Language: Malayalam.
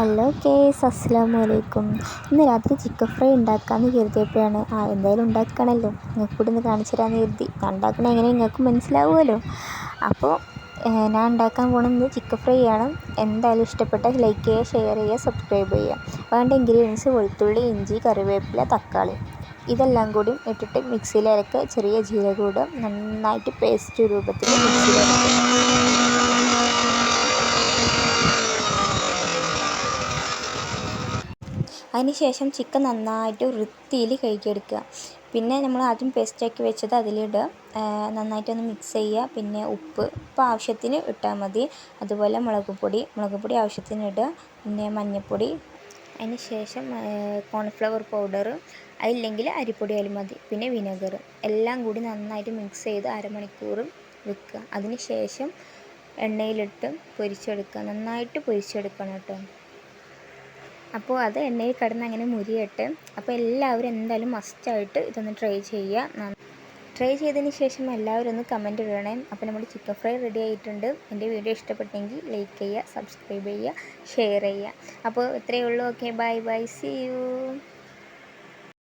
ഹലോ കേസ് അസ്സാം വലൈക്കും ഇന്ന് രാത്രി ചിക്കൻ ഫ്രൈ ഉണ്ടാക്കാമെന്ന് കരുതിയപ്പോഴാണ് ആ എന്തായാലും ഉണ്ടാക്കണമല്ലോ നിങ്ങൾക്ക് കൂടി ഒന്ന് കാണിച്ചു തരാമെന്ന് കരുതി. ഉണ്ടാക്കണ എങ്ങനെ നിങ്ങൾക്ക് മനസ്സിലാവുമല്ലോ. അപ്പോൾ ഞാൻ ഉണ്ടാക്കാൻ പോകുന്നത് ചിക്കൻ ഫ്രൈ ആണ്. എന്തായാലും ഇഷ്ടപ്പെട്ട ലൈക്ക് ചെയ്യുക ഷെയർ ചെയ്യുക സബ്സ്ക്രൈബ് ചെയ്യുക. വേണ്ട ഇൻഗ്രീഡിയൻസ് വെളുത്തുള്ളി ഇഞ്ചി കറിവേപ്പില തക്കാളി. ഇതെല്ലാം കൂടി ഇട്ടിട്ട് മിക്സിയിൽ അരക്കുക ചെറിയ ജീരകം നന്നായിട്ട് പേസ്റ്റ് രൂപത്തിൽ മിക്സിയിൽ അരക്കുക അതിന് ശേഷം ചിക്കൻ നന്നായിട്ട് വൃത്തിയിൽ കഴുകിയെടുക്കുക. പിന്നെ നമ്മൾ ആദ്യം പേസ്റ്റാക്കി വെച്ചത് അതിലിടുക. നന്നായിട്ടൊന്ന് മിക്സ് ചെയ്യുക. പിന്നെ ഉപ്പ്. ഉപ്പ് ആവശ്യത്തിന് ഇട്ടാൽ മതി. അതുപോലെ മുളക് പൊടി. മുളക് പൊടി ആവശ്യത്തിന് ഇടുക. പിന്നെ മഞ്ഞൾപ്പൊടി. അതിന് ശേഷം കോൺഫ്ലവർ പൗഡർ അതില്ലെങ്കിൽ അരിപ്പൊടി ആയാലും മതി. പിന്നെ വിനെഗർ എല്ലാം കൂടി നന്നായിട്ട് മിക്സ് ചെയ്ത് അരമണിക്കൂർ വെക്കുക. അതിന് ശേഷം എണ്ണയിലിട്ട് പൊരിച്ചെടുക്കുക. നന്നായിട്ട് പൊരിച്ചെടുക്കണം കേട്ടോ. അപ്പോൾ അത് എണ്ണയിൽ കിടന്ന് അങ്ങനെ മുരിയട്ടെ. അപ്പോൾ എല്ലാവരും എന്തായാലും മസ്റ്റായിട്ട് ഇതൊന്ന് ട്രൈ ചെയ്യുക ട്രൈ ചെയ്തതിന് ശേഷം എല്ലാവരും ഒന്ന് കമന്റ് ഇടണേ. അപ്പോൾ നമ്മുടെ ചിക്കൻ ഫ്രൈ റെഡി ആയിട്ടുണ്ട്. എന്റെ വീഡിയോ ഇഷ്ടപ്പെട്ടെങ്കിൽ ലൈക്ക് ചെയ്യുക സബ്സ്ക്രൈബ് ചെയ്യുക ഷെയർ ചെയ്യുക. അപ്പോൾ ഇത്രയേ ഉള്ളൂ. Okay bye bye see you